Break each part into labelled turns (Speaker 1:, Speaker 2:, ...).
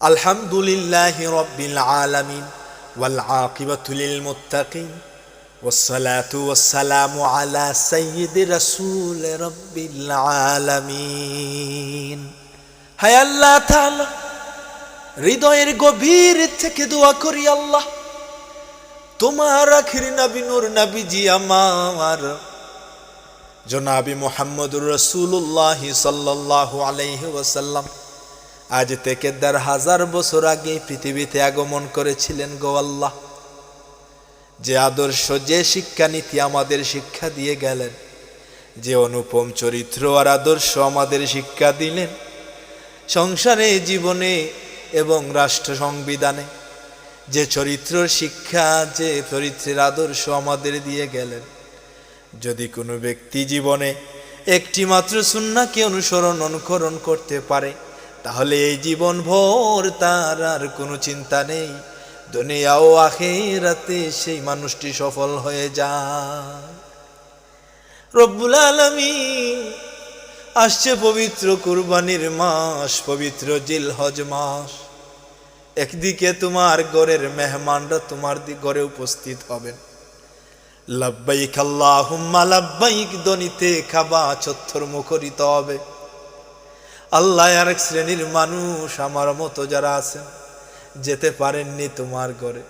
Speaker 1: الحمد لله رب العالمين والعاقبة للمتقين والصلاة والسلام على سيد رسول رب العالمين হায় আল্লাহ তাআলা হৃদয়ের গভীর থেকে দোয়া করি আল্লাহ তোমার আখির নবী নূর নবীজি আমার জনাবি মোহাম্মদুর রসুল্লাহ সাল্লাহ আলাইহি ওয়াসাল্লাম আজ থেকে দেড় হাজার বছর আগে পৃথিবীতে আগমন করেছিলেন গো আল্লাহ। যে আদর্শ, যে শিক্ষানীতি আমাদের শিক্ষা দিয়ে গেলেন, যে অনুপম চরিত্র আর আদর্শ আমাদের শিক্ষা দিলেন, সংসারে, জীবনে এবং রাষ্ট্র সংবিধানে, যে চরিত্র শিক্ষা, যে চরিত্রের আদর্শ আমাদের দিয়ে গেলেন, যদি কোনো ব্যক্তি জীবনে একটি মাত্র সুন্নাকে অনুসরণ, অনুকরণ করতে পারে তাহলে এই জীবন ভোর তার আর কোনো চিন্তা নেই। দুনিয়া ও আখেরাতে সেই মানুষটি সফল হয়ে যায়। রব্বুল আলমী আসছে পবিত্র কুরবানির মাস, পবিত্র জিল হজ মাস। একদিকে তোমার গড়ের মেহমানরা তোমার ঘরে উপস্থিত হবেন। লাব্বাইক আল্লাহুম্মা, লাব্বাইক দনিতে খাবা চত্বর মুখরিত হবে। আল্লাহ আর এক শ্রেণির মানুষ, আমার মতো যারা আছেন, যেতে পারেননি তোমার ঘরে।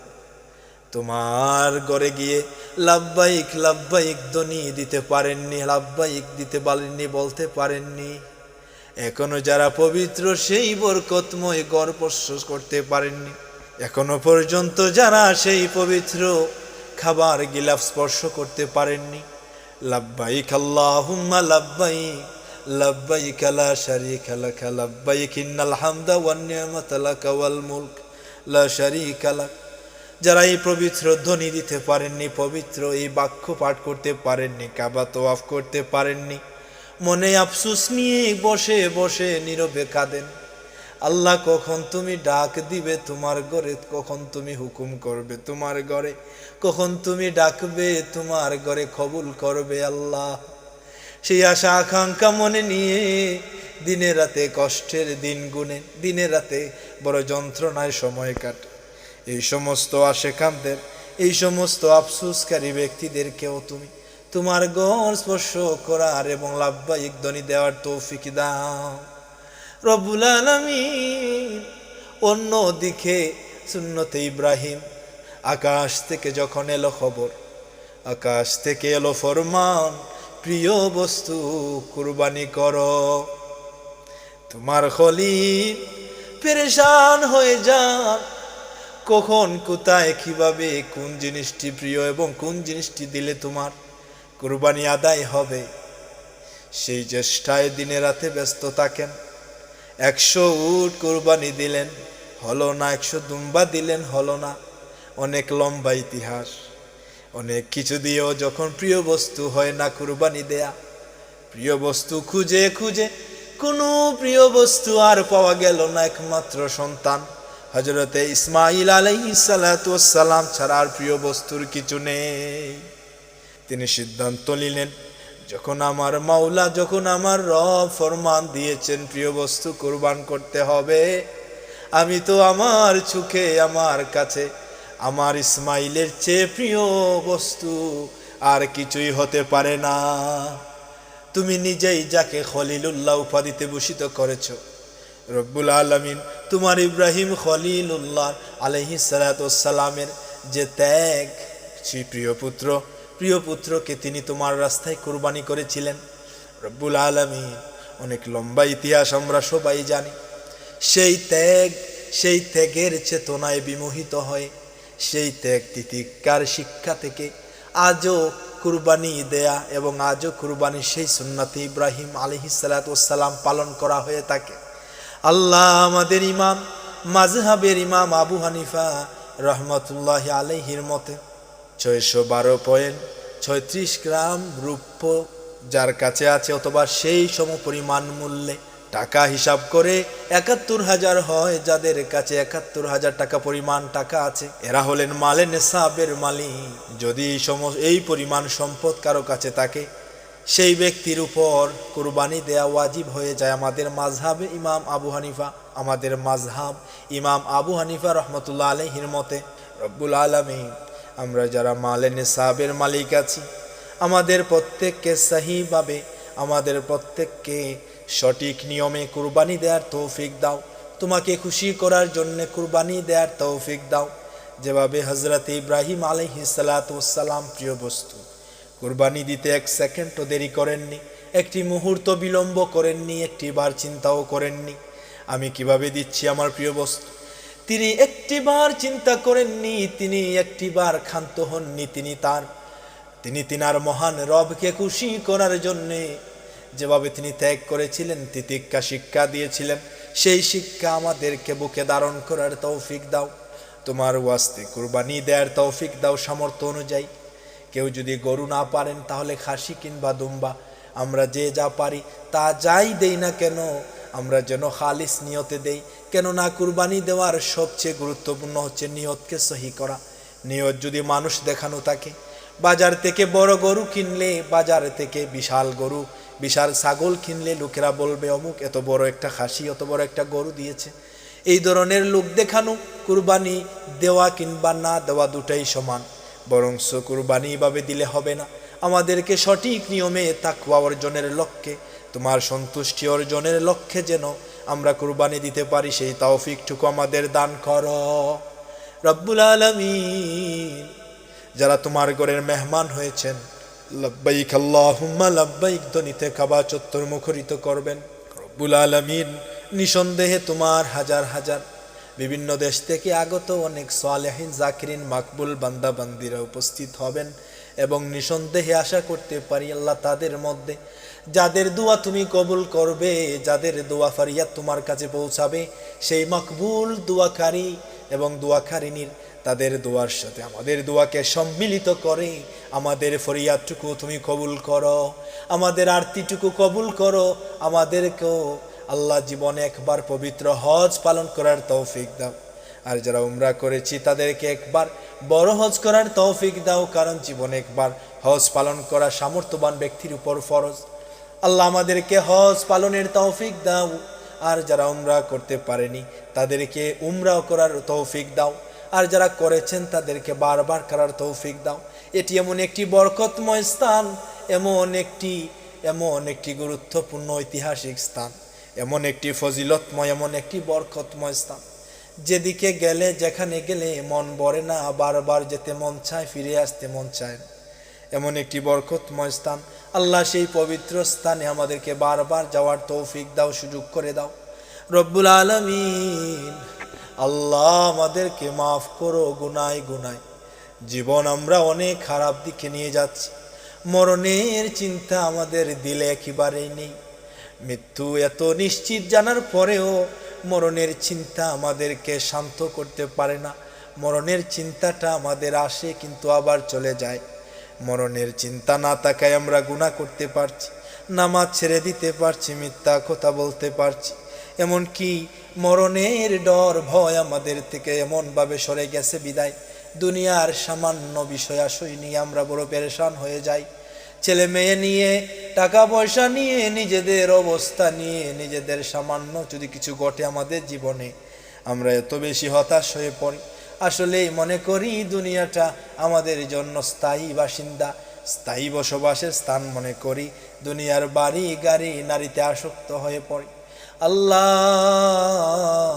Speaker 1: তোমার ঘরে গিয়ে লাব্বাইক লাব্বাইক দনি দিতে পারেননি লাব্বাইক দিতে পারেননি, বলতে পারেননি। এখনও যারা পবিত্র, সেই বরকতময় গড় করতে পারেননি। এখনও পর্যন্ত যারা সেই পবিত্র খাবার গিলাফ স্পর্শ করতে পারেননি। লাব্বাইক আল্লাহুম্মা লাব্বাইক শারীকা লাক লাব্বাইক ইন্নাল হামদা ওয়ান নি'মাতা লাক ওয়াল মুলক লা শারীকা লাক যারা এই পবিত্র ধ্বনি দিতে পারেননি, পবিত্র এই বাক্য পাঠ করতে পারেননি, কাবা তোয়াফ করতে পারেননি, মনে আফসুস নিয়ে বসে বসে নীরবে কাঁদেন। আল্লাহ কখন তুমি ডাক দিবে, তোমার ঘরে কখন তুমি হুকুম করবে, তোমার ঘরে কখন তুমি ডাকবে, তোমার ঘরে কবুল করবে আল্লাহ। সেই আশা আকাঙ্ক্ষা মনে নিয়ে দিনে রাতে কষ্টের দিন গুনে, দিনে রাতে বড় যন্ত্রণায় সময় কাটে। এই সমস্ত আশেখানদের, এই সমস্ত আফসুসকারী ব্যক্তিদেরকেও তুমি, তোমার গড় স্পর্শ করার এবং লাভবাহিক ধ্বনি দেওয়ার তৌফিক দাও। রবুল আলমিন অন্য দিকে ইব্রাহিম, আকাশ থেকে যখন এলো খবর, আকাশ থেকে এলো ফরমান প্রিয় বস্তু, কুরবানি করো। তোমার খলিল পেরেশান হয়ে যান। কখন, কোথায়, কীভাবে, কোন জিনিসটি প্রিয় এবং কোন জিনিসটি দিলে তোমার কুরবানি আদায় হবে? সেই চেষ্টায় দিনে রাতে ব্যস্ত থাকেন। একশো উট কোরবানি দিলেন, হলো না, একশো দুম্বা দিলেন, হলো না। অনেক লম্বা ইতিহাস। অনেক কিছু দিয়েও যখন প্রিয় বস্তু হয় না কুরবানি দেয়া, প্রিয় বস্তু খুঁজে খুঁজে কোনো প্রিয় বস্তু আর পাওয়া গেল না একমাত্র সন্তান। হজরতে ইসমাইল আলাইসালাম ছাড়া আর প্রিয় বস্তুর কিছু নেই। তিনি সিদ্ধান্ত নিলেন, যখন আমার মাওলা, যখন আমার রব ফরমান দিয়েছেন প্রিয় বস্তু কোরবান করতে হবে, আমি তো আমার চোখে, আমার কাছে আমার ইসমাইলের চেয়ে প্রিয় বস্তু, আর কিছুই হতে পারে না। তুমি নিজেই যাকে খলিলুল্লাহ উপাধিতে ভূষিত করেছ। রব্বুল আলমিন তোমার ইব্রাহিম খলিলুল্লাহ আলহি সালাতামের যে ত্যাগ, সেই প্রিয় পুত্র, প্রিয় পুত্রকে তিনি তোমার রাস্তায় কোরবানি করেছিলেন। রব্বুল আলমিন, অনেক লম্বা ইতিহাস আমরা সবাই জানি। সেই ত্যাগ, সেই ত্যাগের চেতনায় বিমোহিত হয়ে সেই ত্যাগ তিতিকার শিক্ষা থেকে আজও কুরবানি দেয়া এবং আজও কুরবানি সেই সুন্নাতি ইব্রাহিম আলহিসাল্লাম পালন করা হয়ে থাকে। আল্লাহ আমাদের ইমাম মাজহাবের ইমাম আবু হানিফা রহমতুল্লাহ আলহির মতে ছয়শো বারো পয়েন্ট ছয়ত্রিশ গ্রাম রূপ্য যার কাছে আছে অথবা সেই সম পরিমাণ মূল্যে টাকা হিসাব করে একাত্তর হাজার হয় যাদের কাছে একাত্তর হাজার টাকা পরিমাণ টাকা আছে। এরা হলেন মালে নেশাবের মালিক। যদি এই পরিমাণ সম্পদ কারও কাছে থাকে, সেই ব্যক্তির উপর কুরবানি দেয়া ওয়াজিব হয়ে যায়। আমাদের মাঝহাবে ইমাম আবু হানিফা, আমাদের মাঝহাব ইমাম আবু হানিফা রহমতুল্লাহ আলহির মতে, রব্বুল আলমী আমরা যারা মালে নিসাবের মালিক আছি, আমাদের প্রত্যেককে সাহিভাবে, আমাদের প্রত্যেককে সঠিক নিয়মে কুরবানি দেওয়ার তৌফিক দাও। তোমাকে খুশি করার জন্য কুরবানি দেওয়ার তৌফিক দাও। যেভাবে হজরত ইব্রাহিম আলহিসাল্লাম প্রিয় বস্তু, কুরবানি দিতে এক সেকেন্ডও দেরি করেননি, একটি মুহূর্ত বিলম্ব করেননি একটি বার চিন্তাও করেননি। আমি কীভাবে দিচ্ছি আমার প্রিয় বস্তু? তিনি একটিবার চিন্তা করেননি, তিনি একটিবার ক্ষান্ত হননি তিনি তার। তিনি তিনার মহান রবকে খুশি করার জন্যে যেভাবে তিনি ত্যাগ করেছিলেন, তিতিক্ষা শিক্ষা দিয়েছিলেন, সেই শিক্ষা আমাদেরকে বুকে ধারণ করার তৌফিক দাও। তোমার ওয়াস্তে কুরবানি দেওয়ার তৌফিক দাও সামর্থ্য অনুযায়ী। কেউ যদি গরু না পারেন, তাহলে খাসি কিংবা দুম্বা। আমরা যে যা পারি, তা যাই দেই না কেন, আমরা যেন খালিস নিয়তে দেই। কেননা কুরবানি দেওয়ার সবচেয়ে গুরুত্বপূর্ণ হচ্ছে নিয়তকে সহি করা। নিয়ত যদি মানুষ দেখানো থাকে, বাজার থেকে বড় গরু কিনলে বাজার থেকে বিশাল গরু বিশাল ছাগল কিনলে লোকেরা বলবে, অমুক এত বড় একটা খাসি, অত বড় একটা গরু দিয়েছে। এই ধরনের লোক দেখানো কুরবানি দেওয়া কিংবা না দেওয়া দুটাই সমান। বরং কুরবানি ভাবে দিলে হবে না। আমাদেরকে সঠিক নিয়মে তাকুয়া অর্জনের লক্ষ্যে, তোমার সন্তুষ্টি অর্জনের লক্ষ্যে যেন আমরা কুরবানি দিতে পারি, সেই তাওফিকটুকু আমাদের দান কর। রব্বুল আলমিন, যারা তোমার ঘরের মেহমান হয়েছেন লব্বাইক আল্লাহুম্মা, লব্বাইক ধ্বনিতে কাবা চত্বর মুখরিত করবেন। রব্বুল আলমিন নিঃসন্দেহে তোমার হাজার হাজার। বিভিন্ন দেশ থেকে আগত অনেক সালেহিন, জাকিরিন, মাকবুল বান্দা বান্দিরা উপস্থিত হবেন এবং নিঃসন্দেহে আশা করতে পারি আল্লাহ তাদের মধ্যে যাদের দোয়া তুমি কবুল করবে, যাদের দোয়া ফারিয়াত তোমার কাছে পৌঁছাবে, সেই মাকবুল দোয়াকারী এবং দোয়াকারিনীর তাদের দোয়ার সাথে। আমাদের দোয়াকে সম্মিলিত করে, আমাদের ফরিয়াদটুকু তুমি কবুল করো, আমাদের আরতিটুকু কবুল করো, আমাদেরকেও আল্লাহ জীবনে একবার পবিত্র হজ পালন করার তৌফিক দাও। আর যারা উমরা করেছি, তাদেরকে একবার বড় হজ করার তৌফিক দাও, কারণ জীবনে একবার হজ পালন করা সামর্থ্যবান ব্যক্তির উপর ফরজ। আল্লাহ আমাদেরকে হজ পালনের তৌফিক দাও, আর যারা উমরা করতে পারেনি, তাদেরকে উমরাও করার তৌফিক দাও। আর যারা করেছেন তাদেরকে বারবার করার তৌফিক দাও। এটি এমন একটি বরকতময় স্থান, এমন একটি এমন একটি গুরুত্বপূর্ণ ঐতিহাসিক স্থান, এমন একটি ফজিলতময়, এমন একটি বরকতময় স্থান। যেদিকে গেলে, যেখানে গেলে মন ভরে না, বারবার যেতে মন চায়, ফিরে আসতে মন চায় না। এমন একটি বরকতময় স্থান। আল্লাহ সেই পবিত্র স্থানে আমাদেরকে বারবার যাওয়ার তৌফিক দাও, সুযোগ করে দাও। রব্বুল আলমিন আল্লাহ আমাদেরকে মাফ করো, গুনায় গুনায়। জীবন আমরা অনেক খারাপ দিকে নিয়ে যাচ্ছি। মরণের চিন্তা আমাদের দিলে একেবারেই নেই। মৃত্যু এত নিশ্চিত জানার পরেও মরণের চিন্তা আমাদেরকে শান্ত করতে পারে না। মরণের চিন্তাটা আমাদের আসে কিন্তু আবার চলে যায়। মরণের চিন্তা না তাকায় আমরা গুণা করতে পারছি, নামাজ ছেড়ে দিতে পারছি, মিথ্যা কথা বলতে পারছি। এমনকি মরণের ডর, ভয় আমাদের থেকে এমনভাবে সরে গেছে বিদায়। দুনিয়ার সামান্য বিষয় আশয় নিয়ে আমরা বড় পেরেশান হয়ে যাই। ছেলে মেয়ে নিয়ে, টাকা পয়সা নিয়ে, নিজেদের অবস্থা নিয়ে, নিজেদের সামান্য যদি কিছু ঘটে আমাদের জীবনে, আমরা এত বেশি হতাশ হয়ে পড়ি। আসলেই মনে করি দুনিয়াটা আমাদের জন্য স্থায়ী বাসিন্দা, স্থায়ী বসবাসের স্থান মনে করি। দুনিয়ার বাড়ি, গাড়ি, নারীতে আসক্ত হয়ে পড়ি। আল্লাহ,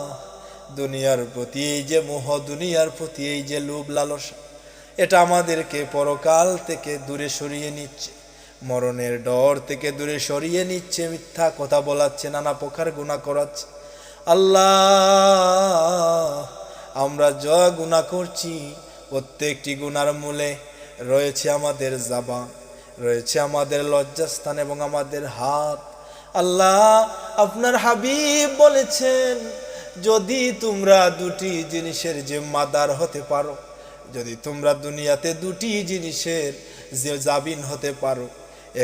Speaker 1: দুনিয়ার প্রতি এই যে মোহ, দুনিয়ার প্রতি এই যে লোভ লালসা, এটা আমাদেরকে পরকাল থেকে দূরে সরিয়ে নিচ্ছে। মরণের ডর থেকে দূরে সরিয়ে নিচ্ছে, মিথ্যা কথা বলাচ্ছে, নানা প্রকার গুণা করাচ্ছে। আল্লাহ, আমরা যা গুণা করছি, প্রত্যেকটি গুণার মূলে রয়েছে আমাদের জাবান, রয়েছে আমাদের লজ্জাস্থান এবং আমাদের হাত। আল্লাহ আপনার হাবিব বলেছেন, যদি তোমরা দুটি জিনিসের যে মাদার হতে পারো, যদি তোমরা দুনিয়াতে দুটি জিনিসের যে জাবিন হতে পারো,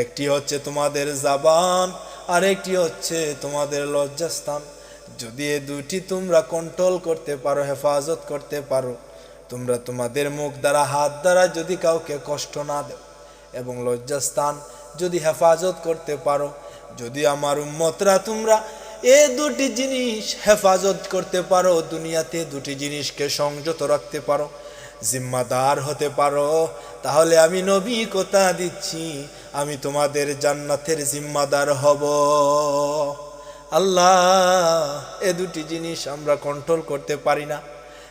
Speaker 1: একটি হচ্ছে তোমাদের জাবান, আর একটি হচ্ছে তোমাদের লজ্জাস্থান, যদি এ দুটি তোমরা কন্ট্রোল করতে পারো, হেফাজত করতে পারো, তোমরা তোমাদের মুখ দ্বারা, হাত দ্বারা যদি কাউকে কষ্ট না দেও, এবং লজ্জাস্থান যদি হেফাজত করতে পারো যদি আমার উম্মতরা তোমরা এ দুটি জিনিস হেফাজত করতে পারো, দুনিয়াতে দুটি জিনিসকে সংযত রাখতে পারো, জিম্মাদার হতে পারো, তাহলে আমি নবী কথা দিচ্ছি, আমি তোমাদের জান্নাতের জিম্মাদার হব। আল্লাহ, এ দুটি জিনিস আমরা কন্ট্রোল করতে পারি না,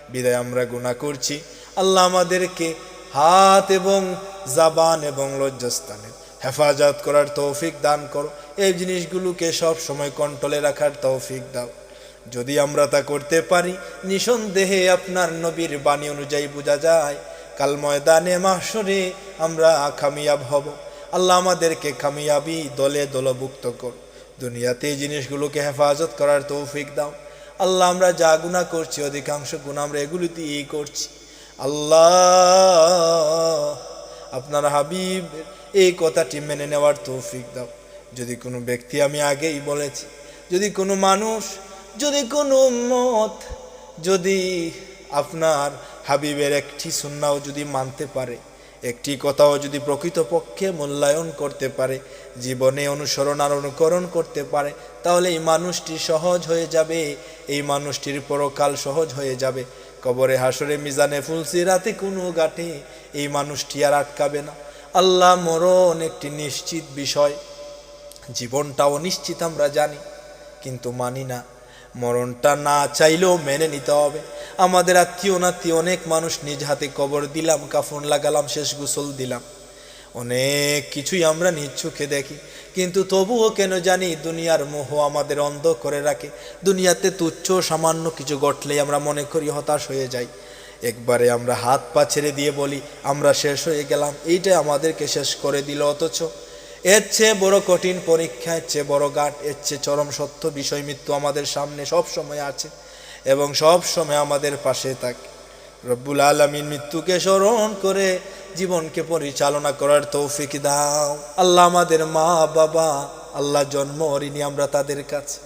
Speaker 1: বিদায় আমরা গুণা করছি। আল্লাহ আমাদেরকে হাত এবং জাবান এবং লজ্জাস্থানের হেফাজত করার তৌফিক দান করো। এই জিনিসগুলোকে সব সময় কন্ট্রোলে রাখার তৌফিক দাও। যদি আমরা তা করতে পারি, নিঃসন্দেহে আপনার নবীর বাণী অনুযায়ী বোঝা যায়, কাল ময়দানে মাসরে আমরা খামিয়াব হব। আল্লাহ আমাদেরকে খামিয়াবি দলে দলভুক্ত কর দুনিয়াতে এই জিনিসগুলোকে হেফাজত করার তৌফিক দাও। আল্লাহ আমরা যা গুণা করছি, অধিকাংশ গুণা আমরা এগুলিতেই করছি। আল্লাহ, আপনার হাবিব এই কথাটি মেনে নেওয়ার তৌফিক দাও। যদি কোনো ব্যক্তি আমি আগেই বলেছি, যদি কোনো মানুষ, যদি কোনো মত যদি আপনার হাবিবের একটি সুন্নাও যদি মানতে পারে, একটি কথাও যদি প্রকৃতপক্ষে মূল্যায়ন করতে পারে, জীবনে অনুসরণ আর অনুকরণ করতে পারে, তাহলে এই মানুষটি সহজ হয়ে যাবে, এই মানুষটির পরকাল সহজ হয়ে যাবে। কবরে হাসরে মিজানে ফুলসি রাতে কোনো গাঠে এই মানুষটি আর আটকাবে না। আল্লাহ মরণ একটি নিশ্চিত বিষয়। জীবনটা অনিশ্চিত আমরা জানি, কিন্তু মানি না। মরণটা না চাইলেও মেনে নিতে হবে। আমাদের আত্মীয় নাত্মীয় অনেক মানুষ নিজ হাতে কবর দিলাম, কাফন লাগালাম, শেষ গোসল দিলাম। অনেক কিছুই আমরা নিজ চোখে দেখি, কিন্তু তবুও কেন জানি দুনিয়ার মোহ আমাদের অন্ধ করে রাখে। দুনিয়াতে তুচ্ছ সামান্য কিছু ঘটলেই আমরা মনে করি হতাশ হয়ে যাই। একবারে আমরা হাত পা ছেড়ে দিয়ে বলি, আমরা শেষ হয়ে গেলাম। এইটাই আমাদেরকে শেষ করে দিল অথচ। এর চেয়ে বড় কঠিন পরীক্ষা, এর চেয়ে বড় গাঠ এর চেয়ে চরম সত্য বিষয় মৃত্যু আমাদের সামনে সব সময় আছে এবং সব সময় আমাদের পাশে থাকে। রব্বুল আলমিন মৃত্যুকে স্মরণ করে জীবনকে পরিচালনা করার তৌফিক দাও। আল্লাহ আমাদের মা, বাবা, আল্লাহ জন্ম হরিনি আমরা তাদের কাছে।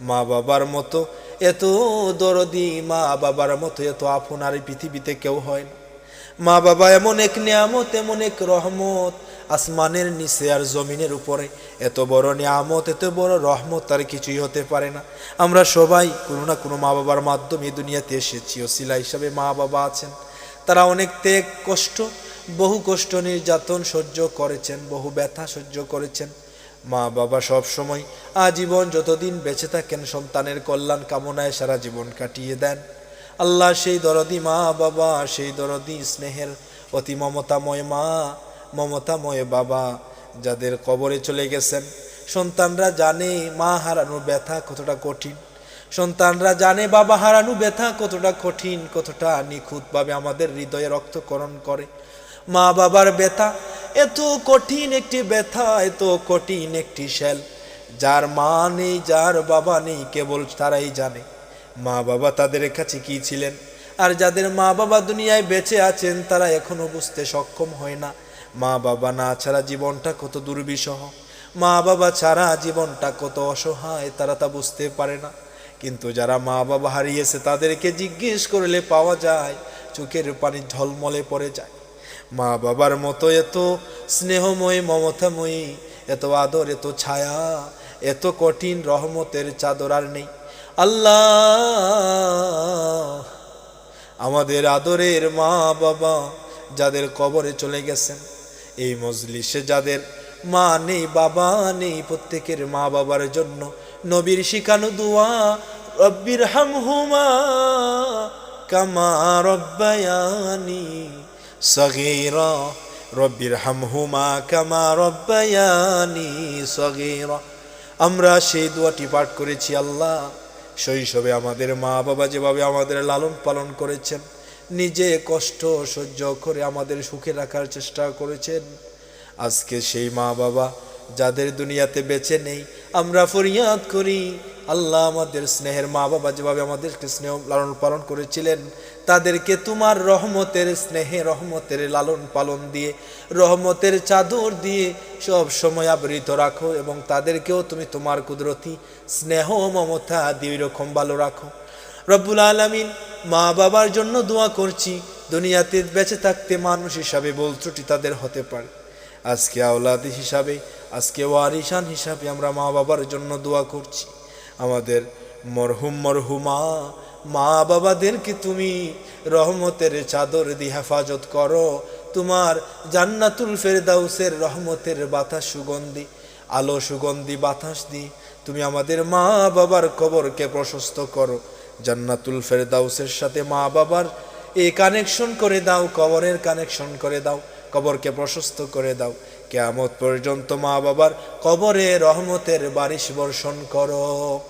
Speaker 1: মা, বাবার মতো এত দরদি মা বাবার মতো, এত আপনার এই পৃথিবীতে কেউ হয় না। মা বাবা এমন এক নিয়ামত, এমন এক রহমত, আসমানের নিচে আর জমিনের উপরে। এত বড় নিয়ামত, এত বড় রহমত আর কিছুই হতে পারে না। আমরা সবাই কোনো না কোনো মা বাবার মাধ্যমে দুনিয়াতে এসেছি। ওসিলা হিসাবে মা বাবা আছেন। তারা অনেক ত্যাগ, কষ্ট, বহু কষ্ট নির্যাতন সহ্য করেছেন, বহু ব্যথা সহ্য করেছেন। মা বাবা সব সময় আজীবন যতদিন বেঁচে থাকেন সন্তানের কল্যাণ কামনায় সারা জীবন কাটিয়ে দেন। আল্লাহ সেই দরদি মা বাবা, সেই দরদি স্নেহের অতি মমতাময় মা, মমতাময় বাবা যাদের কবরে চলে গেছেন। সন্তানরা জানে মা হারানো ব্যথা কতটা কঠিন। সন্তানরা জানে বাবা হারানো ব্যথা কতটা কঠিন, কতটা নিখুঁতভাবে আমাদের হৃদয়ে রক্তকরণ করে। মা বাবার ব্যথা এত কঠিন একটি ব্যথা, এত কঠিন একটি শেল যার মা নেই, যার বাবা নেই, কেবল তারাই জানে। মা বাবা তাদের কাছে কি ছিলেন? আর যাদের মা বাবা দুনিয়ায় বেঁচে আছেন, তারা এখনও বুঝতে সক্ষম হয় না। মা বাবা না ছাড়া জীবনটা কত দুর্বিষহ। মা বাবা ছাড়া জীবনটা কত অসহায়, তারা তা বুঝতে পারে না। কিন্তু যারা মা বাবা হারিয়েছে, তাদেরকে জিজ্ঞেস করলে পাওয়া যায়, চোখের পানি ঝলমলে পড়ে যায়। মা বাবার মতো এত স্নেহময়ী, মমতাময়ী, এত আদর, এত ছায়া, এত কঠিন রহমতের চাদর আর নেই। আল্লাহ, আমাদের আদরের মা বাবা যাদের কবরে চলে গেছেন, এই মজলিসে যাদের মা নেই, বাবা নেই, প্রত্যেকের মা বাবার জন্য নবীর শিখানো দোয়া রব্বির হাম হুমা কামা রব্বায়ানি সগীরা, রব্বির হামহুমা কামা রব্বায়ানি সগীরা। আমরা সেই দোয়াটি পাঠ করেছি আল্লাহ, শৈশবে আমাদের মা বাবা যেভাবে আমাদের লালন পালন করেছেন, নিজে কষ্ট সহ্য করে আমাদের সুখে রাখার চেষ্টা করেছেন। আজকে সেই মা বাবা যাদের দুনিয়াতে বেঁচে নেই, আমরা ফরিয়াদ করি আল্লাহ আমাদের স্নেহের মা বাবা যেভাবে আমাদেরকে স্নেহ লালন পালন করেছিলেন, তাদেরকে তোমার রহমতের স্নেহে রহমতের লালন পালন দিয়ে, রহমতের চাদর দিয়ে সব সময় আবৃত রাখো এবং তাদেরকেও তুমি তোমার কুদরতি স্নেহ মমতা দিয়ে এরকম ভালো রাখো। রব্বুল আলমিন মা বাবার জন্য দোয়া করছি, দুনিয়াতে বেঁচে থাকতে মানুষ হিসাবে বল ত্রুটি তাদের হতে পারে। আজকে আওলাদ হিসাবে, আজকে ওয়ারিসান হিসাবে আমরা মা বাবার জন্য দোয়া করছি। আমাদের মরহুম মরহুমা, মা বাবাদেরকে তুমি রহমতের চাদর দিয়ে হেফাজত করো। তোমার জান্নাতুল ফেরদাউসের রহমতের বাতাস সুগন্ধি, আলো সুগন্ধি বাতাস দি তুমি আমাদের মা বাবার কবরকে প্রশস্ত করো। জান্নাতুল ফেরদাউসের সাথে মা বাবার এই কানেকশন করে দাও, কবরের কানেকশন করে দাও, কবরকে প্রশস্ত করে দাও। কেয়ামত পর্যন্ত মা বাবার কবরে রহমতের বারিশ বর্ষণ করো।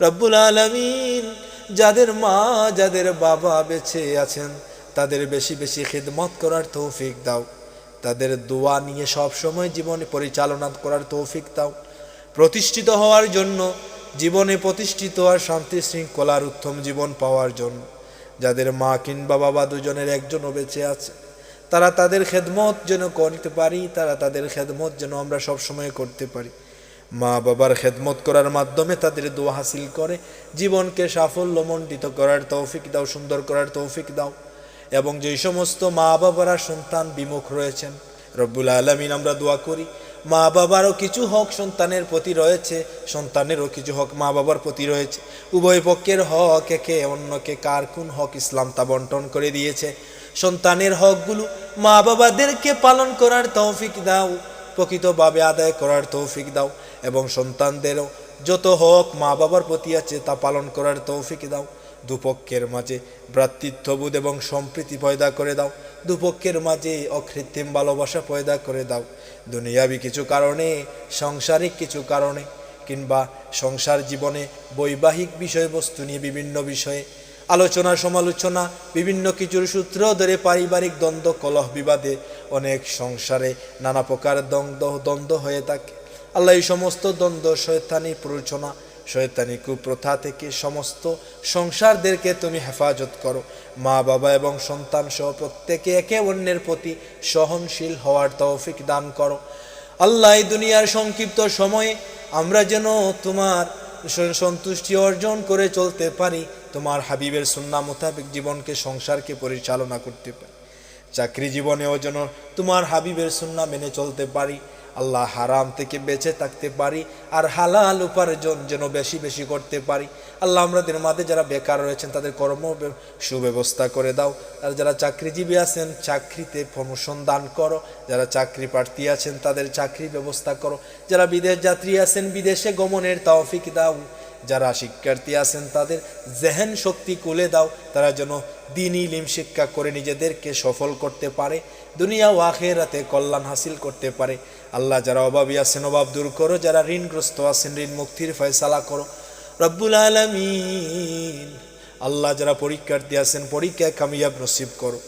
Speaker 1: রব্বুল আলমিন যাদের মা, যাদের বাবা বেঁচে আছেন, তাদের বেশি বেশি খিদমত করার তৌফিক দাও। তাদের দোয়া নিয়ে সব সময় জীবনে পরিচালনা করার তৌফিক দাও। প্রতিষ্ঠিত হওয়ার জন্য, জীবনে প্রতিষ্ঠিত আর শান্তি শৃঙ্খলার উত্তম জীবন পাওয়ার জন্য। যাদের মা কিংবা বাবা দুজনের একজনও বেঁচে আছে তারা তাদের খেদমত যেন করতে পারি, তারা তাদের খেদমত যেন আমরা সব সময় করতে পারি। মা বাবার খেদমত করার মাধ্যমে তাদের দোয়া হাসিল করে, জীবনকে সাফল্যমণ্ডিত করার তৌফিক দাও, সুন্দর করার তৌফিক দাও। এবং যেই সমস্ত মা বাবারা সন্তান বিমুখ রয়েছেন, রব্বুল আলমিন আমরা দোয়া করি, মা বাবারও কিছু হক সন্তানের প্রতি রয়েছে, সন্তানেরও কিছু হক মা বাবার প্রতি রয়েছে। উভয় পক্ষের হক একে অন্যকে কার কোন হক ইসলাম তা বন্টন করে দিয়েছে। সন্তানের হকগুলো মা বাবাদেরকে পালন করার তৌফিক দাও, প্রকৃতভাবে আদায় করার তৌফিক দাও, এবং সন্তানদেরও যত হক মা বাবার প্রতি আছে তা পালন করার তৌফিক দাও। দুপক্ষের মাঝে ভ্রাতৃত্ববোধ এবং সম্প্রীতি পয়দা করে দাও। দুপক্ষের মাঝে অকৃত্রিম ভালোবাসা পয়দা করে দাও। দুনিয়াবি কিছু কারণে, সাংসারিক কিছু কারণে, কিংবা সংসার জীবনে বৈবাহিক বিষয়বস্তু নিয়ে বিভিন্ন বিষয়ে আলোচনা, সমালোচনা, বিভিন্ন কিছুর সূত্র ধরে পারিবারিক দ্বন্দ্ব, কলহ বিবাদে অনেক সংসারে নানা প্রকার দ্বন্দ্ব দ্বন্দ্ব হয়ে থাকে। আল্লাহ এই সমস্ত দ্বন্দ্ব, শয়তানি প্ররোচনা, শয়তানি কুপ্রথা থেকে সমস্ত সংসারদেরকে তুমি হেফাজত করো। মা, বাবা এবং সন্তান সহ প্রত্যেকে একে অন্যের প্রতি সহনশীল হওয়ার তৌফিক দান করো। আল্লাহ এই দুনিয়ার সংক্ষিপ্ত সময়ে আমরা যেন তোমার সন্তুষ্টি অর্জন করে চলতে পারি। তোমার হাবিবের সুন্না মোতাবেক জীবনকে সংসারকে পরিচালনা করতে পারি। চাকরি জীবনেও যেন তোমার হাবিবের সুন্না মেনে চলতে পারি। আল্লাহ হারাম থেকে বেঁচে থাকতে পারি আর হালাল উপার্জন যেন বেশি বেশি করতে পারি। আল্লাহ আমাদের মাঝে যারা বেকার রয়েছেন, তাদের কর্ম সুব্যবস্থা করে দাও। আর যারা চাকরিজীবী আছেন, চাকরিতে প্রমোশন দান করো। যারা চাকরি প্রার্থী আছেন, তাদের চাকরি ব্যবস্থা করো। যারা বিদেশ যাত্রী আছেন, বিদেশে গমনের তৌফিক দাও। যারা শিক্ষার্থী আছেন, তাদের জেহেন শক্তি কুলে দাও। তারা যেন দিন ইলিম শিক্ষা করে নিজেদেরকে সফল করতে পারে, দুনিয়া ও আখেরাতে কল্যাণ হাসিল করতে পারে। আল্লাহ যারা অভাবী আছেন, অভাব দূর করো। যারা ঋণগ্রস্ত আছেন, ঋণ মুক্তির ফয়সালা করো। রব্বুল আলমিন। আল্লাহ যারা পরীক্ষার্থী আছেন পরীক্ষায় কামিয়াব নসিব করো।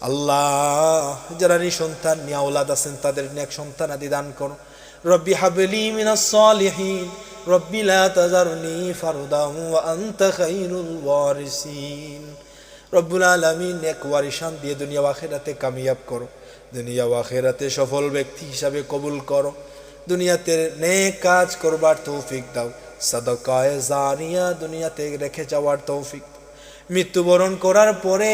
Speaker 1: আল্লাহ যারা নিঃসন্তান, নিয়ে আওলাদ আছেন, তাদের নেক সন্তান আদি দান করো। রব্বি হাবলি মিনাস সালিহিন। রব্বি লা তাজারনি ফারদাম ওয়া আনতা খাইরুল ওয়ারিসিন। রব্বুল আলামিন নেক ওয়ারিসান দিয়ে দুনিয়া আখিরাতে কামিয়াব করো। দুনিয়া আখিরাতে সফল ব্যক্তি হিসাবে কবুল করো। দুনিয়াতে নেক কাজ করবার তৌফিক দাও। সাদকায়ে জারিয়া দুনিয়াতে রেখে যাওয়ার তৌফিক। মৃত্যুবরণ করার পরে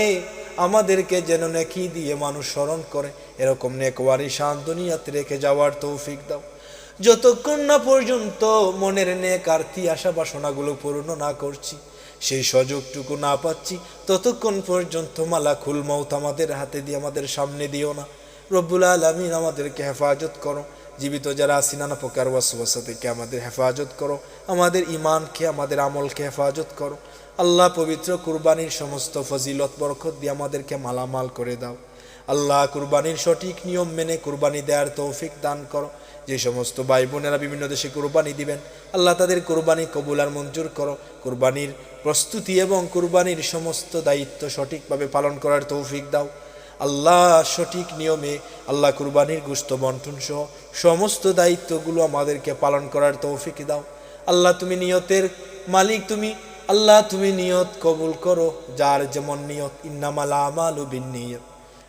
Speaker 1: আমাদেরকে যেন নেকি দিয়ে মানুষ স্মরণ করে। এরকম নেকওয়ারি শান দুনিয়াতে রেখে যাওয়ার তৌফিক দাও। যতক্ষণ না পর্যন্ত মনের নেক আর্থি আশা বাসনাগুলো পূর্ণ না করছি, সেই সুযোগটুকু না পাচ্ছি, ততক্ষণ পর্যন্ত মালাকুল মৌত আমাদের হাতে দিয়ে, আমাদের সামনে দিও না। রব্বুল আলমিন আমাদেরকে হেফাজত করো। জীবিত যারা আছি নানা প্রকার ওয়াসওয়াসা থেকে আমাদের হেফাজত করো। আমাদের ইমানকে আমাদের আমলকে হেফাজত করো। আল্লাহ পবিত্র কুরবানির সমস্ত ফজিলত, বরকত দিয়ে আমাদেরকে মালামাল করে দাও। আল্লাহ কুরবানির সঠিক নিয়ম মেনে কুরবানি দেওয়ার তৌফিক দান করো। যে সমস্ত ভাই বোনেরা বিভিন্ন দেশে কুরবানি দিবেন, আল্লাহ তাদের কুরবানি কবুল আর মঞ্জুর করো। কুরবানির প্রস্তুতি এবং কুরবানির সমস্ত দায়িত্ব সঠিকভাবে পালন করার তৌফিক দাও। আল্লাহ সঠিক নিয়মে আল্লাহ কুরবানির গুস্ত বন্টন সহ সমস্ত দায়িত্বগুলো আমাদেরকে পালন করার তৌফিক দাও। আল্লাহ তুমি নিয়তের মালিক তুমি, আল্লাহ তুমি নিয়ত কবুল করো, যার যেমন নিয়ত ইন্নামাল আমাল বিন নিয়ত।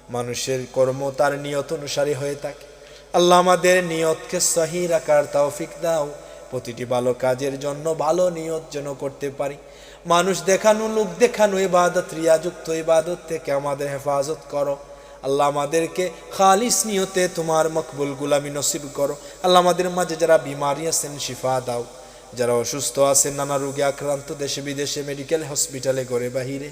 Speaker 1: মানুষের কর্ম তার নিয়ত অনুসারে হয়ে থাকে। আল্লাহ আমাদের নিয়তকে সহি রাখার তৌফিক দাও। প্রতিটি ভালো কাজের জন্য ভালো নিয়ত যেন করতে পারি। মানুষ দেখানো, লোক দেখানো, ইবাদত, রিয়াযুক্ত ইবাদত থেকে আমাদের হেফাজত করো। আল্লাহ আমাদেরকে খালিস নিয়তে তোমার মকবুল গুলামি নসিব করো। আল্লাহ আমাদের মাঝে যারা বিমারি আছেন, শিফা দাও। যারা অসুস্থ আছেন, নানা রোগে আক্রান্ত, দেশে বিদেশে মেডিকেল, হসপিটালে, ঘরে বাহিরে।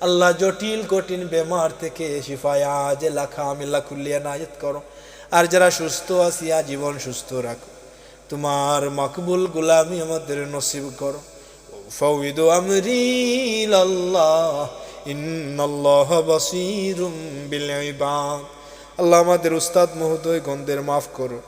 Speaker 1: আল্লাহ জটিল, কঠিন, বেমার থেকে শিফায়া যে লাখা আমিল্লা খুল্লিয়া নায়ত করো। আর যারা সুস্থ আসিয়া জীবন সুস্থ রাখো। তোমার মকবুল গুলামি আমাদের নসিব করো। ফৌদ আমরিল আল্লাহ বাসীরুম বিল আল্লাহ আমাদের উস্তাদ মহোদয় গন্ধের মাফ করো।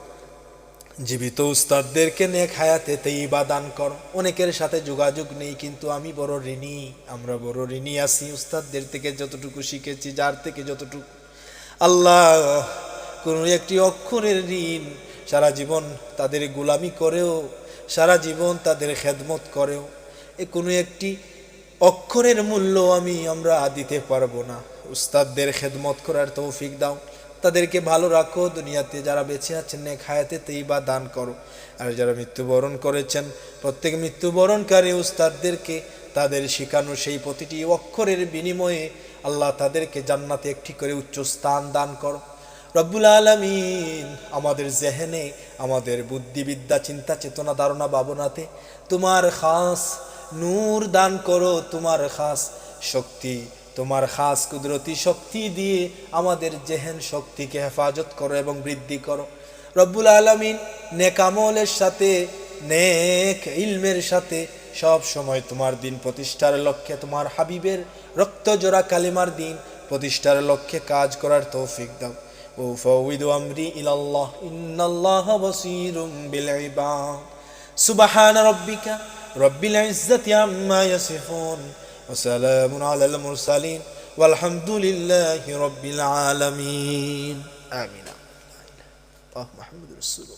Speaker 1: জীবিত উস্তাদদেরকে নেক হায়াতে তেইবা দান করো। অনেকের সাথে যোগাযোগ নেই, কিন্তু আমি বড় ঋণী, আমরা বড় ঋণী আছি। উস্তাদদের থেকে যতটুকু শিখেছি, যার থেকে যতটুকু। আল্লাহ কোনো একটি অক্ষরের ঋণ। সারা জীবন তাদের গোলামি করেও, সারা জীবন তাদের খেদমত করেও, এ কোনো একটি অক্ষরের মূল্য আমি, আমরা দিতে পারব না। উস্তাদদের খেদমত করার তৌফিক দাও। তাদেরকে ভালো রাখো, দুনিয়াতে যারা বেঁচে আছেন, নেক হায়াতে তেই বা দান করো। আর যারা মৃত্যুবরণ করেছেন, প্রত্যেক মৃত্যুবরণকারী উস্তাদদেরকে তাদের শিখানো সেই প্রতিটি অক্ষরের বিনিময়ে আল্লাহ তাদেরকে জান্নাতে একটি করে উচ্চ স্থান দান করো। রব্বুল আলমিন আমাদের জেহেনে, আমাদের বুদ্ধিবিদ্যা, চিন্তা, চেতনা, ধারণা, ভাবনাতে তোমার খাস নূর দান করো, তোমার খাস শক্তি, তোমার খাস কুদরতি শক্তি দিয়ে আমাদের জেহেন শক্তিকে হেফাজত করো এবং বৃদ্ধি করো। রব্বুল আলমিন নেকামলের সাথে, নেক ইলমের সাথে সব সময় তোমার দিন প্রতিষ্ঠার লক্ষ্যে, তোমার হাবিবের রক্তজোড়া কালিমার দিন প্রতিষ্ঠার লক্ষ্যে কাজ করার তৌফিক দাও। وأفوض أمري إلى الله إن الله بصير بالعباد سبحان ربك رب العزة عما يصفون وسلام على المرسلين والحمد لله رب العالمين آمين الله محمد رسول الله